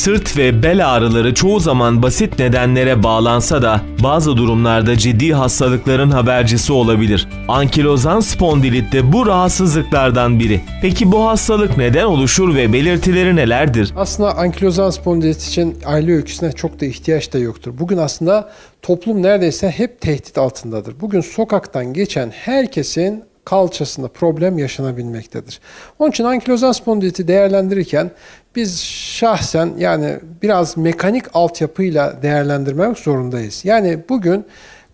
Sırt ve bel ağrıları çoğu zaman basit nedenlere bağlansa da bazı durumlarda ciddi hastalıkların habercisi olabilir. Ankilozan spondilit de bu rahatsızlıklardan biri. Peki bu hastalık neden oluşur ve belirtileri nelerdir? Aslında ankilozan spondilit için aile öyküsüne çok da ihtiyaç da yoktur. Bugün aslında toplum neredeyse hep tehdit altındadır. Bugün sokaktan geçen herkesin kalçasında problem yaşanabilmektedir. Onun için ankilozan spondiliti değerlendirirken biz şahsen yani biraz mekanik altyapıyla değerlendirmek zorundayız. Yani bugün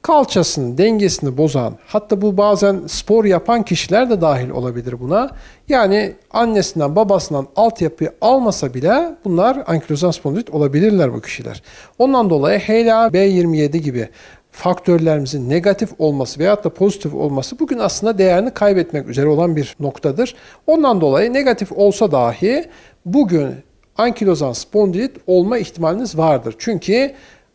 kalçasının dengesini bozan, hatta bu bazen spor yapan kişiler de dahil olabilir buna. Yani annesinden babasından altyapıyı almasa bile bunlar ankilozan spondilit olabilirler bu kişiler. Ondan dolayı HLA B27 gibi faktörlerimizin negatif olması veyahut da pozitif olması bugün aslında değerini kaybetmek üzere olan bir noktadır. Ondan dolayı negatif olsa dahi bugün ankilozan spondilit olma ihtimaliniz vardır. Çünkü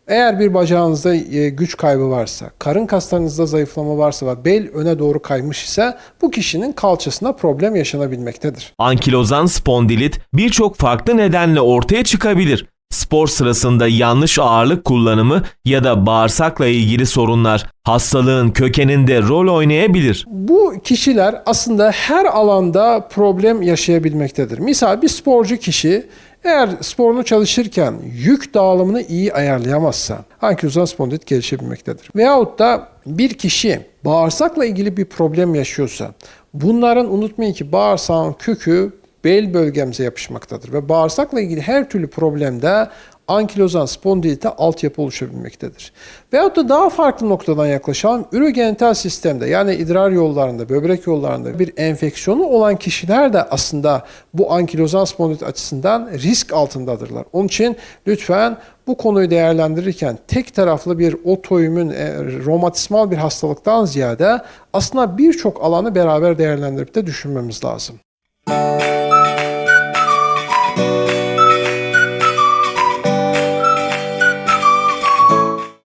eğer bir bacağınızda e, güç kaybı varsa, karın kaslarınızda zayıflama varsa ve bel öne doğru kaymış ise bu kişinin kalçasında problem yaşanabilmektedir. Ankilozan spondilit birçok farklı nedenle ortaya çıkabilir. Spor sırasında yanlış ağırlık kullanımı ya da bağırsakla ilgili sorunlar hastalığın kökeninde rol oynayabilir. Bu kişiler aslında her alanda problem yaşayabilmektedir. Misal bir sporcu kişi eğer sporunu çalışırken yük dağılımını iyi ayarlayamazsa ankilozan spondilit gelişebilmektedir. Veyahut da bir kişi bağırsakla ilgili bir problem yaşıyorsa bunların unutmayın ki bağırsağın kökü bel bölgemize yapışmaktadır ve bağırsakla ilgili her türlü problemde ankilozan spondilite altyapı oluşabilmektedir. Veyahut da daha farklı noktadan yaklaşalım. Ürogenital sistemde yani idrar yollarında, böbrek yollarında bir enfeksiyonu olan kişiler de aslında bu ankilozan spondilit açısından risk altındadırlar. Onun için lütfen bu konuyu değerlendirirken tek taraflı bir otoimmün, e, romatizmal bir hastalıktan ziyade aslında birçok alanı beraber değerlendirip de düşünmemiz lazım.